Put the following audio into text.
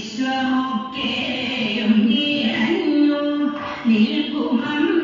വിശ്വമൊക്കെയും നിറഞ്ഞു നിൽക്കുമമ്മേ